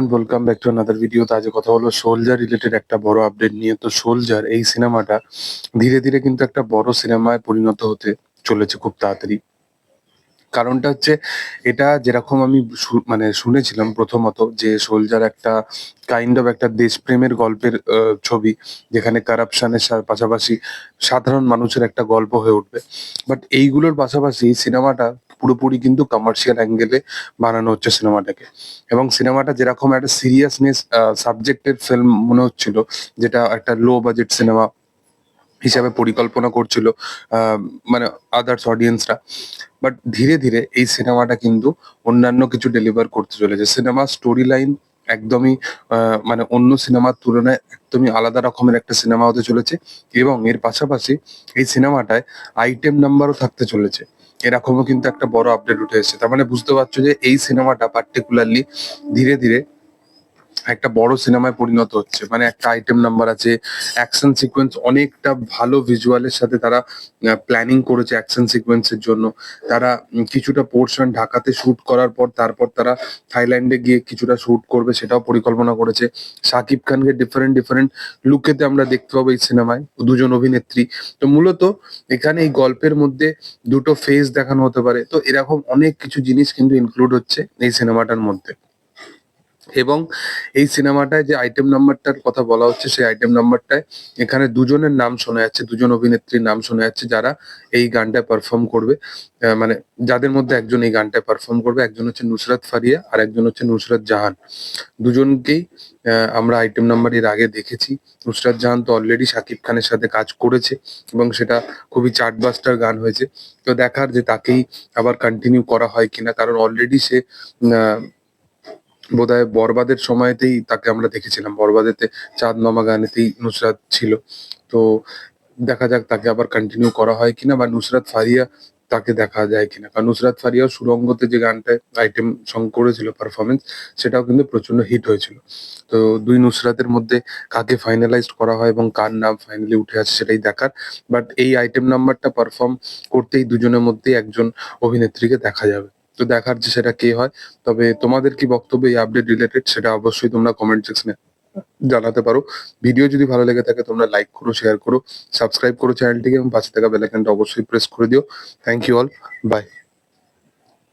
And welcome back to another video তো আজকে কথা হলো সোলজার রিলেটেড একটা বড় আপডেট নিয়ে। তো সোলজার এই সিনেমাটা ধীরে ধীরে কিন্তু একটা বড় সিনেমায় পরিণত হতে চলেছে খুব তাড়াতাড়ি। কারণটা হচ্ছে এটা যেরকম আমি মানে শুনেছিলাম প্রথমত যে সোলজার একটা কাইন্ড অফ একটা দেশপ্রেমের গল্পের ছবি যেখানে কারাপশনের পাশাপাশি সাধারণ মানুষের একটা গল্প হয়ে উঠবে। বাট এইগুলোর পাশাপাশি সিনেমাটা পুরোপুরি কিন্তু কমার্শিয়াল অ্যাঙ্গেলে বানানো হচ্ছে সিনেমাটাকে এবং সিনেমাটা যেরকম একটা সিরিয়াসনেস সাবজেক্টের ফিল্ম মনে হচ্ছিল, যেটা একটা লো বাজেট সিনেমা হিসাবে পরিকল্পনা করছিল মানে আদার্স অডিয়েন্সরা বাট ধীরে ধীরে এই সিনেমাটা কিন্তু অন্যান্য কিছু ডেলিভার করতে চলেছে। সিনেমা স্টোরি লাইন একদমই মানে অন্য সিনেমার তুলনায় একদমই আলাদা রকমের একটা সিনেমা হতে চলেছে। এবং এর পাশাপাশি এই সিনেমাটায় আইটেম নাম্বারও থাকতে চলেছে। এরকমও কিন্তু একটা বড় আপডেট উঠে এসেছে। তার মানে বুঝতে পারছ যে এই সিনেমাটা পার্টিকুলারলি ধীরে ধীরে একটা বড় সিনেমায় পরিণত হচ্ছে। মানে একটা আইটেম নাম্বার আছে অ্যাকশন সিকোয়েন্স অনেকটা ভালো ভিজুয়ালের সাথে তারা প্ল্যানিং করেছে অ্যাকশন সিকোয়েন্সের জন্য। তারা কিছুটা পোর্শন ঢাকাতে শুট করার পর তারপর তারা থাইল্যান্ডে গিয়ে কিছুটা শুট করবে সেটাও পরিকল্পনা করেছে। শাকিব খানকে ডিফারেন্ট ডিফারেন্ট লুকেতে আমরা দেখতে পাবো এই সিনেমায়, দুজন অভিনেত্রী। তো মূলত এখানে এই গল্পের মধ্যে দুটো ফেস দেখানো হতে পারে। তো এরকম অনেক কিছু জিনিস কিন্তু ইনক্লুড হচ্ছে এই সিনেমাটার মধ্যে। এবং এই সিনেমাটায় যে আইটেম নাম্বারটার কথা বলা হচ্ছে, সেই আইটেম নাম্বারটায় এখানে দুজনের নাম শোনা যাচ্ছে, দুজন অভিনেত্রীর নাম শোনা যাচ্ছে যারা এই গানটায় পারফর্ম করবে। মানে যাদের মধ্যে একজন এই গানটায় পারফর্ম করবে, একজন হচ্ছে নুসরাত ফারিয়া আর একজন হচ্ছে নুসরাত জাহান। দুজনকেই আমরা আইটেম নাম্বার এর আগে দেখেছি। নুসরাত জাহান তো অলরেডি শাকিব খানের সাথে কাজ করেছে এবং সেটা খুবই চার্টবাস্টার গান হয়েছে। তো দেখার যে তাকেই আবার কন্টিনিউ করা হয় কিনা, কারণ অলরেডি সে বোধহয় বরবাদের সময়তেই তাকে আমরা দেখেছিলাম। বরবাদেতে চাঁদ নমা গানেতেই নুসরাত ছিল। তো দেখা যাক তাকে আবার কন্টিনিউ করা হয় কিনা বা নুসরাত ফারিয়া তাকে দেখা যায় কিনা। কারণ নুসরাত ফারিয়াও সুরঙ্গতে যে গানটায় আইটেম সং করেছিল পারফরমেন্স সেটাও কিন্তু প্রচণ্ড হিট হয়েছিল। তো দুই নুসরাতের মধ্যে কাকে ফাইনালাইজড করা হয় এবং কার নাম ফাইনালি উঠে আসে সেটাই দেখার। বাট এই আইটেম নাম্বারটা পারফর্ম করতেই দুজনের মধ্যেই একজন অভিনেত্রীকে দেখা যাবে। তো দেখার যে সেটা কে হয়, তবে তোমাদের কি বক্তব্য এই আপডেট রিলেটেড সেটা অবশ্যই তোমরা কমেন্ট সেকশনে জানাতে পারো। ভিডিও যদি ভালো লেগে থাকে তোমরা লাইক করো শেয়ার করো সাবস্ক্রাইব করো চ্যানেলটিকে এবং পাশে থাকা বেলাইকনটা অবশ্যই প্রেস করে দিও। Thank you all by